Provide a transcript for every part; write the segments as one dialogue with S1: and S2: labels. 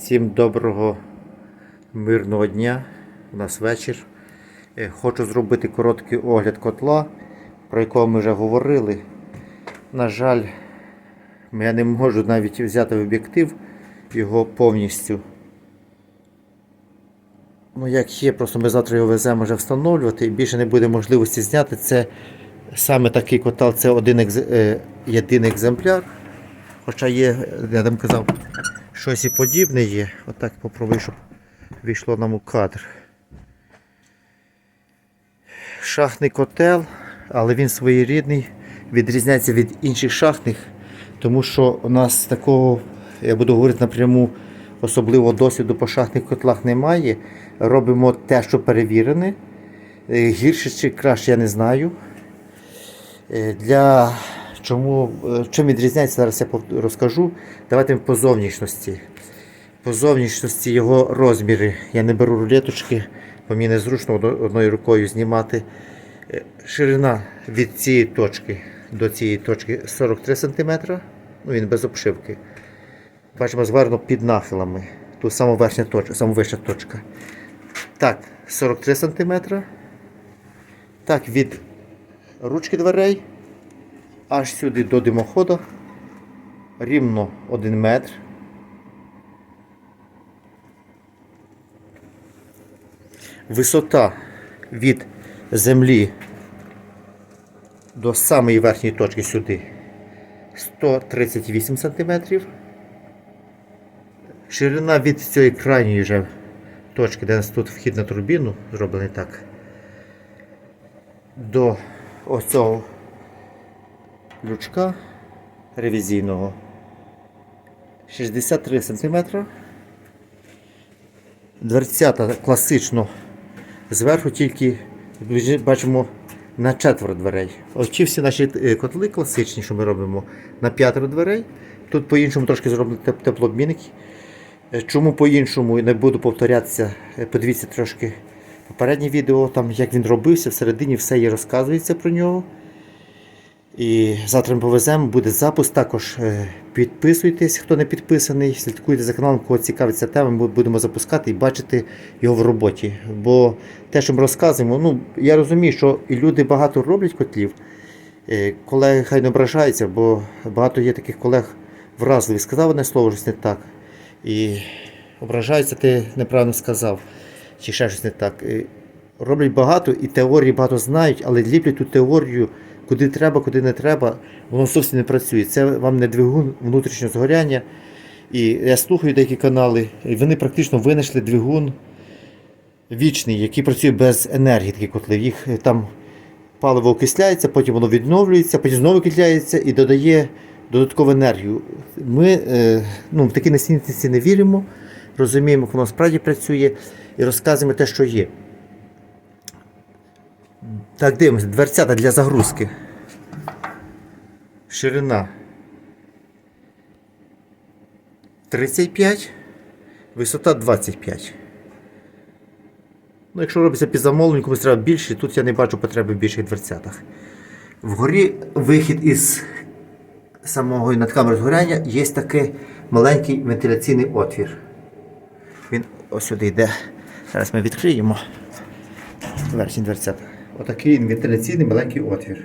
S1: Всім доброго мирного дня. У нас вечір. Е, Хочу зробити короткий огляд котла, про якого ми вже говорили. На жаль, я не можу навіть взяти в об'єктив його повністю. Ну, як є, просто ми завтра його веземо вже встановлювати і більше не буде можливості зняти. Це саме такий котел, це один екз- е, єдиний екземпляр. Хоча є, я там казав, щось і подібне є. Отак попробую, щоб війшло нам у кадр. Шахтний котел, але він своєрідний, відрізняється від інших шахтних, тому що у нас такого, я буду говорити напряму, особливого досвіду по шахтних котлах немає. Робимо те, що перевірене. Е, Гірше чи краще я не знаю. Е, Для чому, е, чим відрізняється, зараз я розкажу. Давайте по зовнішності. По зовнішності його розміри. Я не беру рулеточки, бо мені незручно одною рукою знімати. Е, Ширина від цієї точки до цієї точки 43 см. Ну, він без обшивки. Бачимо зверно під нахилами. Тут верхня точка, сама вища точка. Так, 43 см. Так, від ручки дверей аж сюди до димоходу. Рівно 1 метр. Висота від землі до самої верхньої точки сюди 138 см. Ширина від цієї крайньої вже точки, де у нас тут вхід на турбіну, зроблений так, до ось цього лючка ревізійного 63 см. Дверцята класично зверху тільки бачимо на четверо дверей. Оці всі наші е, котли класичні, що ми робимо на п'ятеро дверей. Тут по-іншому трошки зроблені теп- теплообмінники. Е, Чому по-іншому не буду повторятися, е, подивіться трошки попереднє відео, там як він робився, всередині все є розказується про нього. І завтра ми повеземо, буде запуск. Також е, підписуйтесь, хто не підписаний, слідкуйте за каналом, кого цікавиться тема, ми будемо запускати і бачити його в роботі. Бо те, що ми розказуємо, ну я розумію, що і люди багато роблять котлів. Е, Колеги хай не ображаються, бо багато є таких колег вразливих. Сказав одне слово, щось не так. І ображаються, ти неправильно сказав, чи ще щось не так. Е, Роблять багато і теорії багато знають, але ліплять ту теорію, куди треба, куди не треба, воно зовсім не працює. Це вам не двигун внутрішнього згоряння. І я слухаю деякі канали, і вони практично винайшли двигун вічний, який працює без енергії, такі котли. Їх е, там паливо окисляється, потім воно відновлюється, потім знову окисляється і додає додаткову енергію. Ми е, ну, в такі несенітниці не віримо, розуміємо, як воно справді працює і розказуємо те, що є. Так, дивимося, дверцята для загрузки. Ширина 35, висота 25. Ну, якщо робиться під замовлення, комусь треба більше, тут я не бачу потреби в більших дверцятах. Вгорі вихід із самого надкамери згоряння є такий маленький вентиляційний отвір. Він ось сюди йде. Зараз ми відкриємо верхні дверцята. Отакий вентиляційний маленький отвір.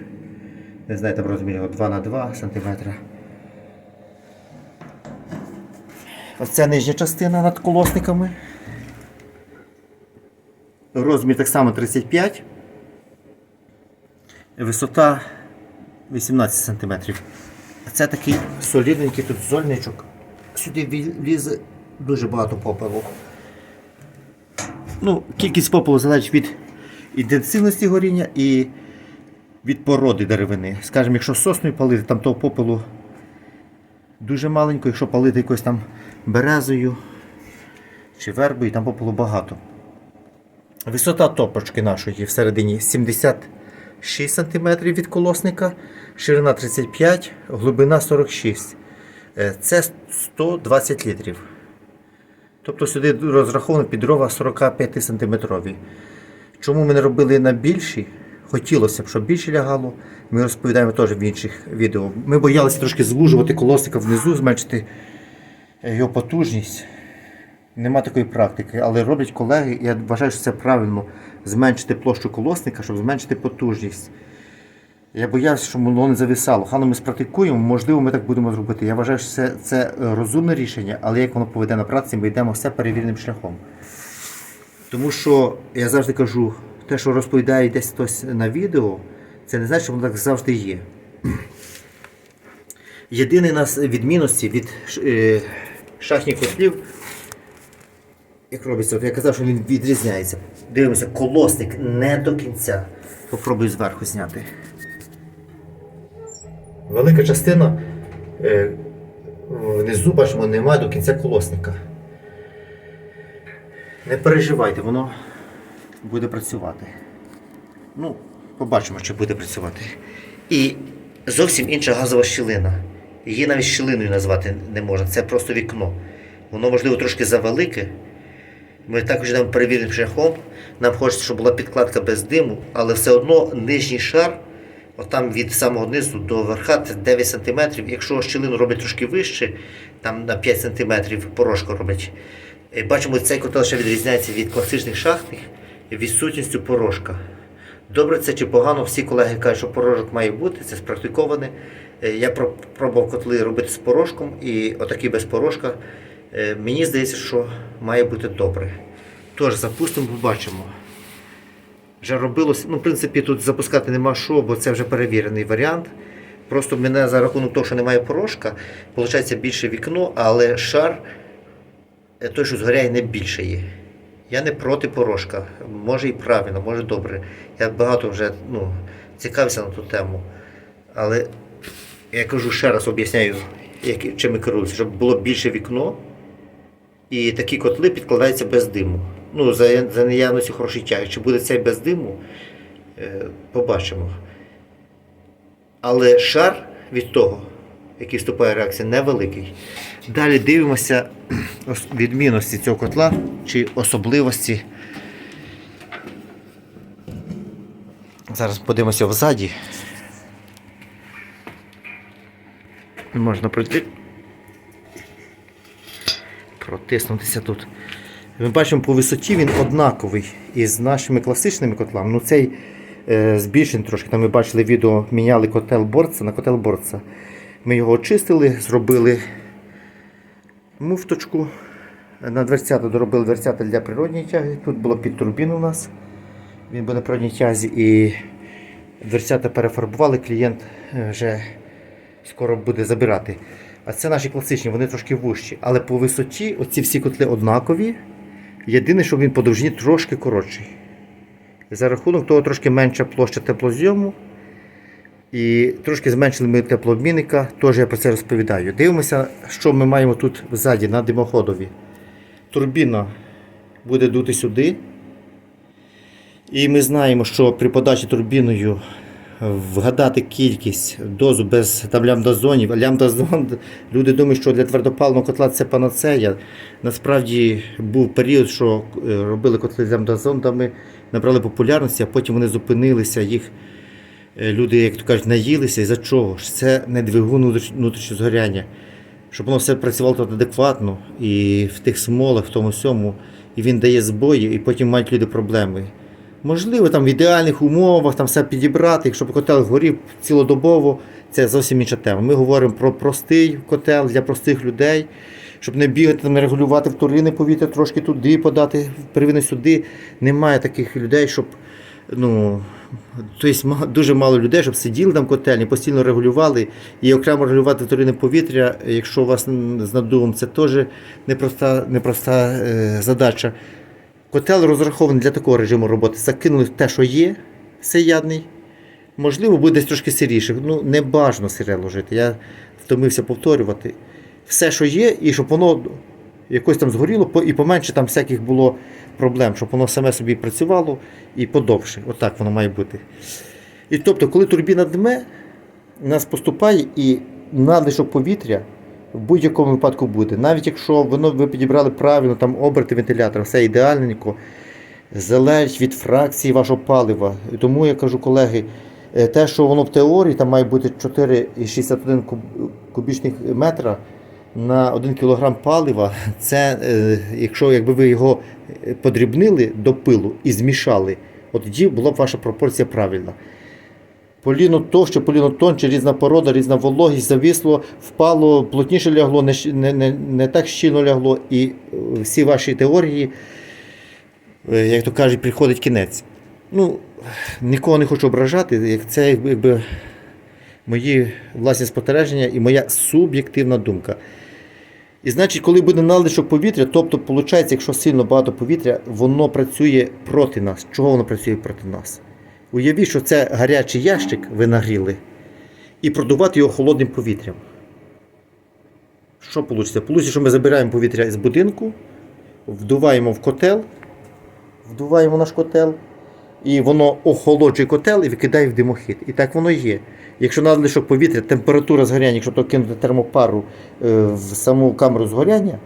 S1: Не знаю, там розмір його 2 на 2 см. Оця нижня частина над колосниками. Розмір так само 35. Висота 18 см. А це такий солідненький тут зольничок. Сюди влізе дуже багато попелу. Ну, кількість попелу залежить від інтенсивності горіння і від породи деревини. Скажімо, якщо сосною палити, там того попелу дуже маленько, якщо палити якось там березою чи вербою, там попелу багато. Висота топочки нашої всередині 76 см від колосника, ширина 35, глибина 46. Е, Це 120 літрів. Тобто сюди розраховано під дрова 45 см. Чому ми не робили на більші? Хотілося б, щоб більше лягало. Ми розповідаємо теж в інших відео. Ми боялися трошки звужувати колосника внизу, зменшити його потужність. Нема такої практики, але роблять колеги, я вважаю, що це правильно зменшити площу колосника, щоб зменшити потужність. Я боявся, що воно не зависало. Хано ми спрактикуємо, можливо, ми так будемо зробити. Я вважаю, що це, це розумне рішення, але як воно поведе на практиці, ми йдемо все перевіреним шляхом. Тому що я завжди кажу, те, що розповідає десь хтось на відео, це не значить, що воно так завжди є. Єдине нас відмінності від е, шахтних котлів, як робиться, от я казав, що він відрізняється. Дивимося, колосник не до кінця. Попробую зверху зняти. Велика частина е, внизу, бачимо, немає до кінця колосника. Не переживайте, воно буде працювати. Ну, побачимо, чи буде працювати. І зовсім інша газова щілина. Її навіть щілиною назвати не можна, це просто вікно. Воно, можливо, трошки завелике. Ми також йдемо перевіреним шляхом. Нам хочеться, щоб була підкладка без диму, але все одно нижній шар, отам від самого низу до верха, це 9 см. Якщо щілину роблять трошки вище, там на 5 см порошку роблять. Е, Бачимо, цей котел ще відрізняється від класичних шахтних відсутністю порошка. Добре це чи погано, всі колеги кажуть, що порожок має бути, це спрактиковане. Е, Я пробував котли робити з порошком і отакий без порошка. Е, Мені здається, що має бути добре. Тож, запустимо, побачимо. Вже робилось, ну, в принципі, тут запускати нема що, бо це вже перевірений варіант. Просто мене за рахунок того, що немає порошка, виходить більше вікно, але шар той, що згоряє, не більше є. Я не проти порошка. Може і правильно, може добре. Я багато вже ну, цікавився на ту тему. Але я кажу ще раз об'ясняю, чим ми керуємося, щоб було більше вікно. І такі котли підкладаються без диму. Ну, за, за наявності хорошої тяги. Чи буде цей без диму, е, побачимо. Але шар від того, який вступає в реакція, невеликий. Далі дивимося ос- відмінності цього котла чи особливості. Зараз подивимося взаді. Можна пройти. Протиснутися тут. Ми бачимо по висоті він однаковий із нашими класичними котлами. Ну цей е, збільшений трошки. Там ми бачили відео, міняли котел борца на котел борца. Ми його очистили, зробили муфточку. На дверцята доробили дверцята для природньої тяги. Тут було під турбіну у нас. Він був на природній тязі і дверцята перефарбували. Клієнт е, вже скоро буде забирати. А це наші класичні, вони трошки вужчі. Але по висоті оці всі котли однакові. Єдине, що він по довжині трошки коротший. За рахунок того трошки менша площа теплозйому. І трошки зменшили ми теплообмінника, теж я про це розповідаю. Дивимося, що ми маємо тут ззаді на димоходові. Турбіна буде дути сюди. І ми знаємо, що при подачі турбіною вгадати кількість дозу без там лямбдазонів. Лямбдазон, люди думають, що для твердопаливного котла це панацея. Насправді був період, що е, робили котли з лямбдазонами, набрали популярності, а потім вони зупинилися, їх люди, як то кажуть, наїлися. І за чого? Це не двигун внутріш- внутрішнього згоряння. Щоб воно все працювало тут адекватно і в тих смолах, в тому всьому, і він дає збої, і потім мають люди проблеми. Можливо, там в ідеальних умовах там все підібрати, якщо б котел горів цілодобово, це зовсім інша тема. Ми говоримо про простий котел для простих людей, щоб не бігати, не регулювати вторинне повітря, трошки туди подати, первинне сюди. Немає таких людей, щоб ну, тобто, дуже мало людей, щоб сиділи там котельні, постійно регулювали і окремо регулювати вторинне повітря, якщо у вас з наддувом, це теж непроста, непроста е, задача. Котел розрахований для такого режиму роботи. Закинули те, що є, всеядний. Можливо, буде десь трошки сиріше. Ну, не бажано сире ложити. Я втомився повторювати. Все, що є, і щоб воно якось там згоріло, і поменше там всяких було проблем, щоб воно саме собі працювало і подовше. Отак воно має бути. І тобто, коли турбіна дме, у нас поступає і надлишок повітря в будь-якому випадку буде. Навіть якщо воно ви підібрали правильно, там оберти вентилятора, все ідеальненько, залежить від фракції вашого палива. І тому я кажу, колеги, е, те, що воно в теорії там має бути 4,61 куб- кубічних метра, на 1 кг палива, це е, якщо якби ви його е, подрібнили до пилу і змішали, от тоді була б ваша пропорція правильна. Поліно товще, поліно тонче, різна порода, різна вологість, зависло, впало, плотніше лягло, не, не, не, не так щільно лягло. І е, всі ваші теорії, як то кажуть, приходить кінець. Ну, нікого не хочу ображати, як це якби мої власні спостереження і моя суб'єктивна думка. І значить, коли буде надлишок повітря, тобто, виходить, якщо сильно багато повітря, воно працює проти нас. Чого воно працює проти нас? Уявіть, що це гарячий ящик ви нагріли і продувати його холодним повітрям. Що вийде? Вийде, що ми забираємо повітря з будинку, вдуваємо в котел, вдуваємо наш котел, і воно охолоджує котел і викидає в димохід. І так воно є. Якщо надлишок повітря, температура згоряння, якщо то кинути термопару е, в саму камеру згоряння,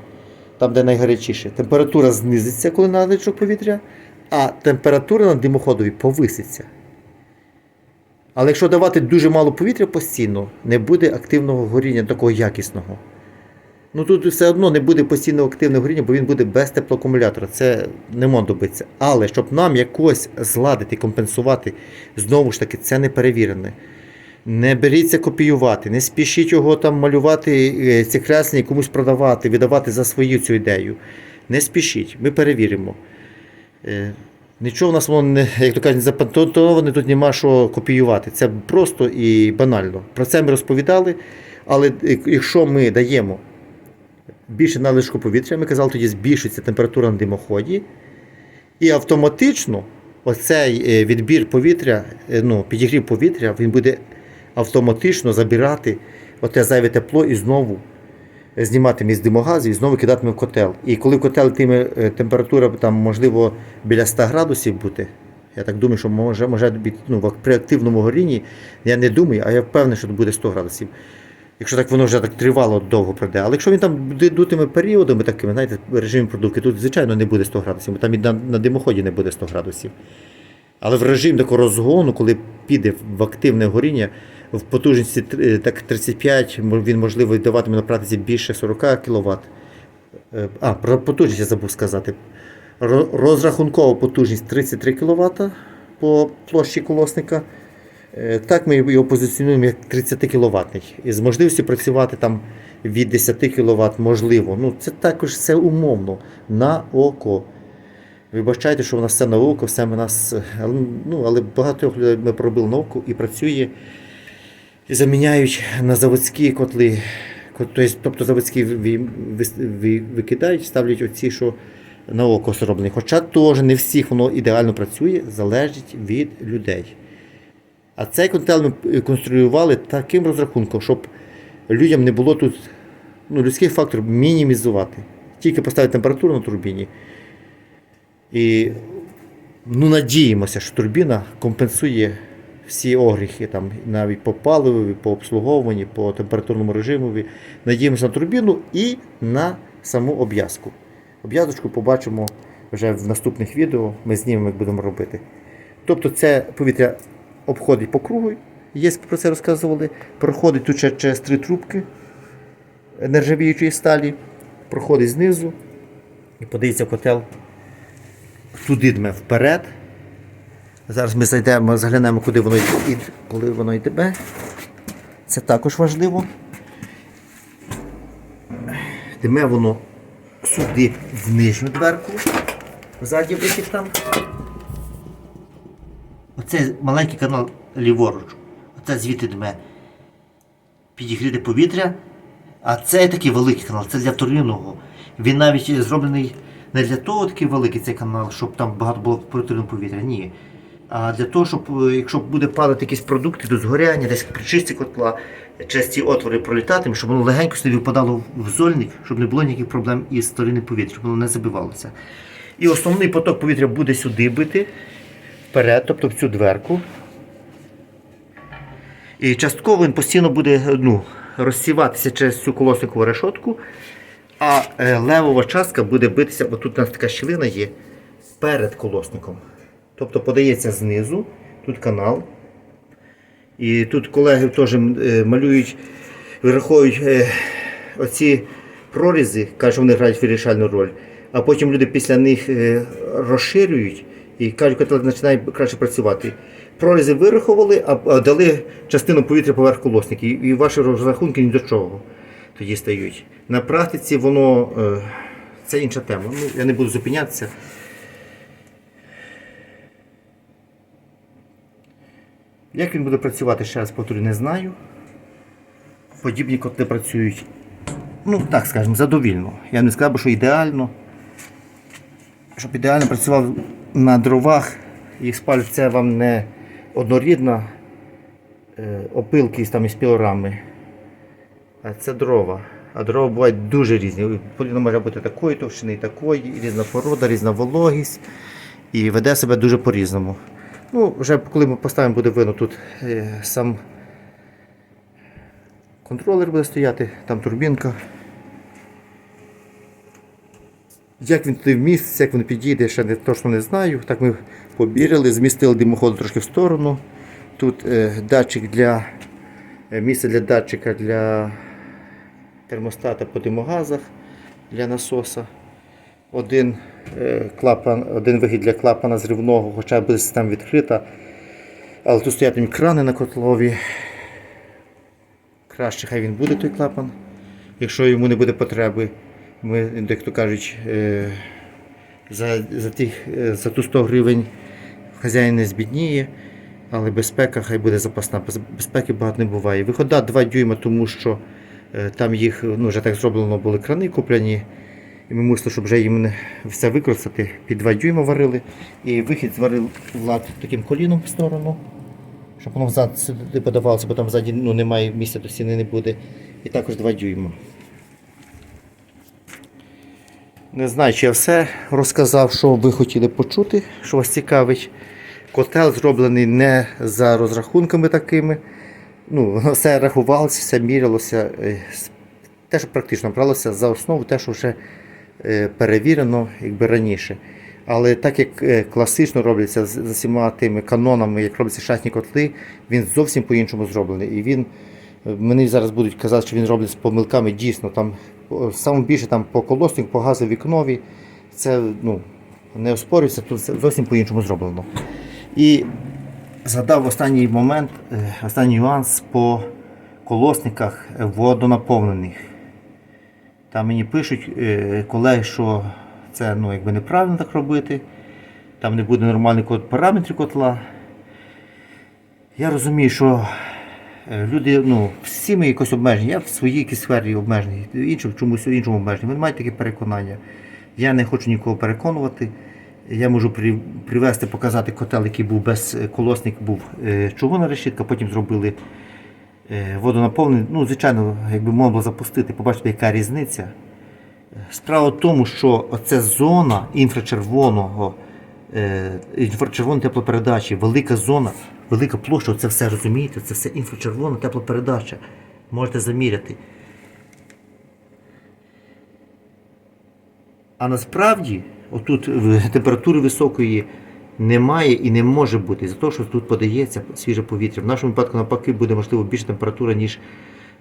S1: там, де найгарячіше, температура знизиться, коли надлишок повітря, а температура на димоходові повиситься. Але якщо давати дуже мало повітря постійно, не буде активного горіння, такого якісного. Ну тут все одно не буде постійного активного горіння, бо він буде без теплоакумулятора. Це не можна добитися. Але щоб нам якось зладити, компенсувати, знову ж таки, це не перевірене. Не беріться копіювати, не спішіть його там малювати, е, ці креслення і комусь продавати, видавати за свою цю ідею. Не спішіть, ми перевіримо. Е, Нічого в нас як то кажуть, не запатентоване, тут нема що копіювати. Це просто і банально. Про це ми розповідали. Але е, якщо ми даємо більше надлишку повітря, ми казали, тоді збільшується температура на димоході, і автоматично оцей відбір повітря, ну, підігрів повітря, він буде автоматично забирати оте зайве тепло і знову зніматиме з димогазу і знову кидатиме в котел. І коли в котел йтиме е, температура там, можливо, біля 100 градусів бути, я так думаю, що може, може ну, при активному горінні, я не думаю, а я впевнений, що буде 100 градусів. Якщо так воно вже так тривало довго пройде. Але якщо він там буде дутиме періодами такими, знаєте, режим продувки, тут, звичайно, не буде 100 градусів, бо там і на, на димоході не буде 100 градусів. Але в режим такого розгону, коли піде в активне горіння, в потужності е, так 35, він можливо даватиме на практиці більше 40 кВт. А, про потужність я забув сказати. Розрахункова потужність 33 кВт по площі колосника. Е, Так ми його позиціонуємо як 30 кВт. І з можливістю працювати там від 10 кВт можливо. Ну, це також все умовно на око. Вибачайте, що в нас все на око, все в нас. е, Ну, але багато людей ми пробили на око і працює, заміняють на заводські котли. Тобто, тобто заводські викидають, ставлять оці, що на око зроблені. Хоча теж не всіх воно ідеально працює, залежить від людей. А цей котел ми конструювали таким розрахунком, щоб людям не було тут ну, людський фактор мінімізувати. Тільки поставити температуру на турбіні. І ну, надіємося, що турбіна компенсує всі огріхи, там, навіть по паливу, по обслуговуванні, по температурному режиму. Надіємося на турбіну і на саму обв'язку. Обв'язочку побачимо вже в наступних відео, ми знімемо, як будемо робити. Тобто це повітря обходить по кругу, є про це розказували, проходить тут ще через три трубки нержавіючої сталі, проходить знизу і подається в котел туди дме вперед. Зараз ми зайдемо, заглянемо, куди воно йде, коли воно йде. Це також важливо. Дме воно сюди в нижню дверку, ззаді вихід там. Оце маленький канал ліворуч. Оце звідти дме підігріти повітря. А це такий великий канал, це для вторинного. Він навіть зроблений не для того такий великий цей канал, щоб там багато було вторинного повітря. Ні. А для того, щоб е, якщо буде падати якісь продукти до згоряння, десь при чисті котла, через ці отвори пролітати, щоб воно легенько собі впадало в зольник, щоб не було ніяких проблем із сторони повітря, щоб воно не забивалося. І основний поток повітря буде сюди бити, вперед, тобто в цю дверку. І частково він постійно буде ну, розсіватися через цю колосникову решотку, а е, левова частка буде битися, бо тут у нас така щілина є перед колосником. Тобто подається знизу, тут канал. І тут колеги теж е, малюють, вираховують е, оці прорізи, кажуть, що вони грають вирішальну роль, а потім люди після них розширюють і кажуть, котел починає краще працювати. Прорізи вирахували, а, дали частину повітря поверх колосників, і ваші розрахунки ні до чого тоді стають. На практиці воно е, це інша тема. Ну, я не буду зупинятися. Як він буде працювати, ще раз повторю, не знаю. Подібні котли працюють, ну так скажемо, задовільно. Я не сказав, би, що ідеально. Щоб ідеально працював на дровах, їх спалюють, це вам не однорідна е, опилки там із пілорами. А це дрова. А дрова бувають дуже різні. Поліно може бути такої товщини, і такої, різна порода, різна вологість. І веде себе дуже по-різному. Ну, вже коли ми поставимо, буде видно тут е, сам контролер буде стояти, там турбінка. Як він туди вміститься, як він підійде, ще не, точно не знаю. Так ми побірили, змістили димоходу трошки в сторону. Тут е, датчик для е, місце для датчика для термостата по димогазах для насоса. Один, е, клапан, один вихід для клапана зривного, хоча буде система відкрита. Але тут стоятимуть крани на котлові. Краще хай він буде той клапан, якщо йому не буде потреби. Ми, дехто кажуть, е, за, за, тих, е, за ту 100 гривень хазяїн не збідніє, але безпека хай буде запасна. Безпеки багато не буває. Вихода 2 дюйма, тому що там їх ну, вже так зроблено були крани куплені. І ми мусили, щоб вже їм все використати, під 2 дюйма варили. І вихід зварив влад таким коліном в сторону, щоб воно взад сюди подавалося, бо там ззаді ну, немає місця до стіни не буде. І також 2 дюйма. Не знаю, чи я все розказав, що ви хотіли почути, що вас цікавить. Котел зроблений не за розрахунками такими. Ну, все рахувалося, все мірялося. е, Те, що практично бралося за основу, те, що вже е, перевірено якби раніше. Але так як е, класично робляться з усіма тими канонами, як робляться шахтні котли, він зовсім по-іншому зроблений. І він мені зараз будуть казати, що він роблений з помилками. Дійсно, там саме більше там по колоснику, по газовікнові. Це ну, не оспорюється, тут зовсім по-іншому зроблено. І згадав останній момент, е, останній нюанс по колосниках водонаповнених. Там мені пишуть е, колеги, що це ну, якби неправильно так робити. Там не буде нормальний код параметрів котла. Я розумію, що е, люди, ну, всі ми якось обмежені. Я в своїй якійсь сфері обмежений, інші в чомусь іншому обмежений. Вони мають таке переконання. Я не хочу нікого переконувати. Я можу при, привести, показати котел, який був без е, колосник, був е, чугунна решітка, потім зробили е, водонаповнений. Ну, звичайно, якби можна було запустити, побачити, яка різниця. Справа в тому, що оця зона інфрачервоного, інфрачервоної теплопередачі, велика зона, велика площа, це все розумієте, це все інфрачервона теплопередача. Можете заміряти. А насправді, отут температури високої немає і не може бути, за те, що тут подається свіже повітря. В нашому випадку навпаки буде можливо більша температура, ніж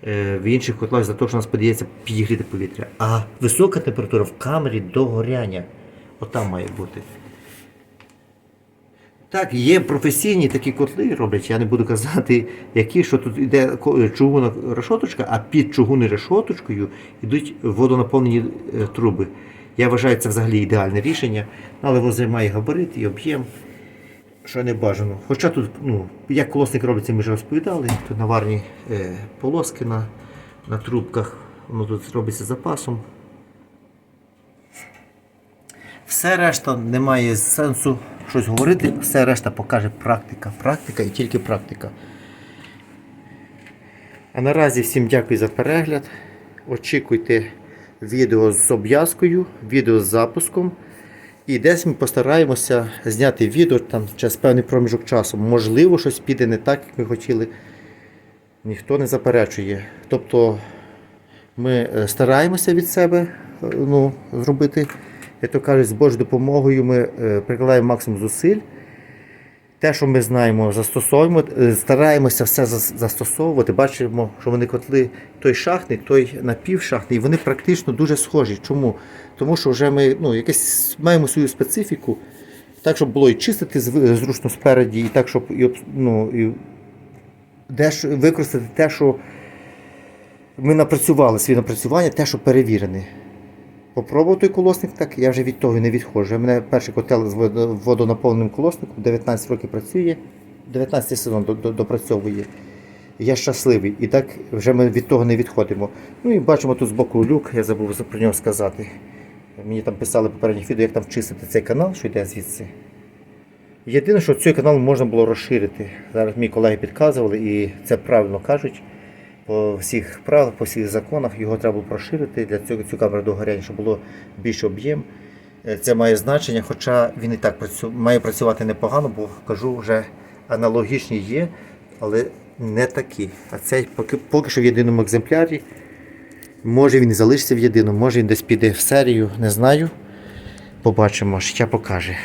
S1: е, в інших котлах, за те, що у нас подається підігріте повітря. А висока температура в камері до горяння. Отам має бути. Так, є професійні такі котли роблять, я не буду казати, які, що тут йде чугунна решоточка, а під чугунною решоточкою йдуть водонаповнені е, труби. Я вважаю, це взагалі ідеальне рішення, але воно займає габарит і об'єм, що не бажано. Хоча тут, ну, як колосник робиться, ми вже розповідали, тут наварні е, полоски на, на трубках, воно тут робиться запасом. Все решта немає сенсу щось говорити, все решта покаже практика. Практика і тільки практика. А наразі всім дякую за перегляд. Очікуйте відео з обв'язкою, відео з запуском. І десь ми постараємося зняти відео там через певний проміжок часу. Можливо, щось піде не так, як ми хотіли. Ніхто не заперечує. Тобто ми е, стараємося від себе е, ну, зробити, як то кажуть, з Божою допомогою ми е, прикладаємо максимум зусиль. Те, що ми знаємо, застосовуємо, е, стараємося все застосовувати. Бачимо, що вони котли той шахтний, той напівшахтний, і вони практично дуже схожі. Чому? Тому що вже ми ну, якесь маємо свою специфіку, так, щоб було і чистити зручно спереді, і так, щоб і, ну, і деш, використати те, що ми напрацювали свої напрацювання, те, що перевірене. Попробував той колосник, так я вже від того не відходжу. У мене перший котел з водо- водонаповненим колосником, 19 років працює, 19 сезон до- до- допрацьовує. Я щасливий. І так вже ми від того не відходимо. Ну і бачимо тут збоку люк, я забув про нього сказати. Мені там писали попередніх відео, як там чистити цей канал, що йде звідси. Єдине, що цей канал можна було розширити. Зараз мої колеги підказували, і це правильно кажуть. По всіх правилах, по всіх законах його треба було розширити для цього цю камеру догоряння, щоб було більший об'єм. Е, Це має значення, хоча він і так має працювати непогано, бо кажу, вже аналогічні є, але не такі. А цей поки, поки що в єдиному екземплярі. Може він і залишиться в єдиному, може він десь піде в серію, не знаю. Побачимо, життя покаже.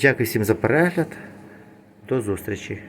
S1: Дякую всім за перегляд. До зустрічі.